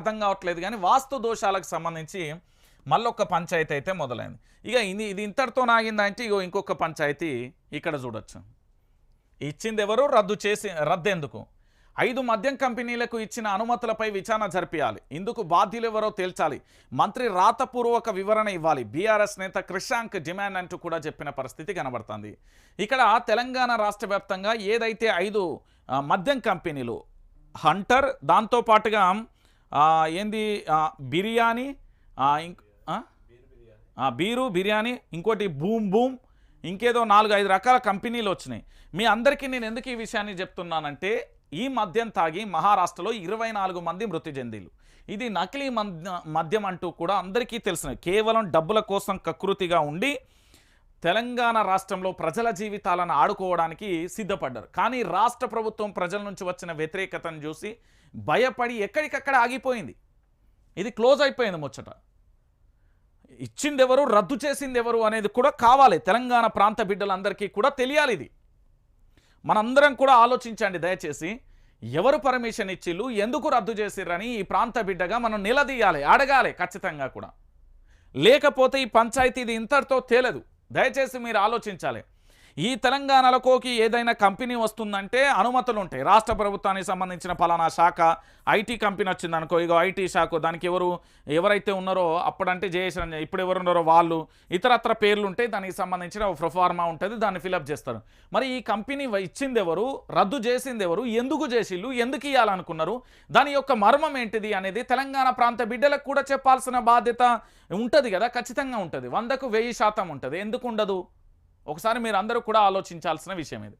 అర్థం కావట్లేదు కానీ వాస్తు దోషాలకు సంబంధించి మళ్ళొక్క పంచాయతీ అయితే మొదలైంది. ఇక ఇది ఇది ఇంతటితో నాగిందంటే ఇగో ఇంకొక పంచాయతీ ఇక్కడ చూడొచ్చు. ఇచ్చింది ఎవరు రద్దు చేసి రద్దెందుకు? ఐదు మద్యం కంపెనీలకు ఇచ్చిన అనుమతులపై విచారణ జరిపించాలి ఇందుకు బాధ్యులెవరో తేల్చాలి. మంత్రి రాతపూర్వక వివరణ ఇవ్వాలి. బీఆర్ఎస్ నేత క్రిషాంక్ డిమాండ్ అంటూ కూడా చెప్పిన పరిస్థితి కనబడుతుంది. ఇక్కడ తెలంగాణ రాష్ట్ర వ్యాప్తంగా ఏదైతే ఐదు మద్యం కంపెనీలు హంటర్ దాంతోపాటుగా ఏంది? బిర్యానీ ఇంక్ బీరు బిర్యానీ ఇంకోటి బూమ్ బూమ్ ఇంకేదో నాలుగు ఐదు రకాల కంపెనీలు వచ్చినాయి. మీ అందరికీ నేను ఎందుకు ఈ విషయాన్ని చెప్తున్నానంటే ఈ మద్యం తాగి మహారాష్ట్రలో ఇరవై నాలుగు మంది మృతి చెందిలు ఇది నకిలీ మద్యం అంటూ కూడా అందరికీ తెలిసిన కేవలం డబ్బుల కోసం కకృతిగా ఉండి తెలంగాణ రాష్ట్రంలో ప్రజల జీవితాలను ఆడుకోవడానికి సిద్ధపడ్డారు. కానీ రాష్ట్ర ప్రభుత్వం ప్రజల నుంచి వచ్చిన వ్యతిరేకతను చూసి భయపడి ఎక్కడికక్కడ ఆగిపోయింది. ఇది క్లోజ్ అయిపోయింది ముచ్చట. ఇచ్చిందెవరు రద్దు చేసిందెవరు అనేది కూడా కావాలి. తెలంగాణ ప్రాంత బిడ్డలందరికీ కూడా తెలియాలి ఇది. మనందరం కూడా ఆలోచించండి దయచేసి. ఎవరు పర్మిషన్ ఇచ్చిళ్ళు ఎందుకు రద్దు చేసిర్రని ఈ ప్రాంత బిడ్డగా మనం నిలదీయాలి అడగాలి ఖచ్చితంగా కూడా. లేకపోతే ఈ పంచాయతీ ఇది ఇంతటితో తేలదు. దయచేసి మీరు ఆలోచించాలి. ఈ తెలంగాణలకోకి ఏదైనా కంపెనీ వస్తుందంటే అనుమతులు ఉంటాయి రాష్ట్ర ప్రభుత్వానికి సంబంధించిన పలానా శాఖ ఐటీ కంపెనీ వచ్చింది అనుకో ఇగో ఐటీ శాఖ దానికి ఎవరు ఎవరైతే ఉన్నారో అప్పుడంటే జయేశ్వరం ఇప్పుడు ఎవరు ఉన్నారో వాళ్ళు ఇతరత్ర పేర్లు ఉంటాయి దానికి సంబంధించిన ఒక ప్రొఫార్మా ఉంటుంది దాన్ని ఫిలప్ చేస్తారు. మరి ఈ కంపెనీ ఇచ్చింది ఎవరు రద్దు చేసింది ఎవరు ఎందుకు చేసిళ్ళు ఎందుకు ఇవ్వాలనుకున్నారు దాని యొక్క మర్మం ఏంటిది అనేది తెలంగాణ ప్రాంత బిడ్డలకు కూడా చెప్పాల్సిన బాధ్యత ఉంటుంది కదా ఖచ్చితంగా ఉంటుంది. వందకు వెయ్యి శాతం ఉంటుంది. ఎందుకు ఉండదు ఒకసారి మీరు అందరూ కూడా ఆలోచించాల్సిన విషయం ఇది.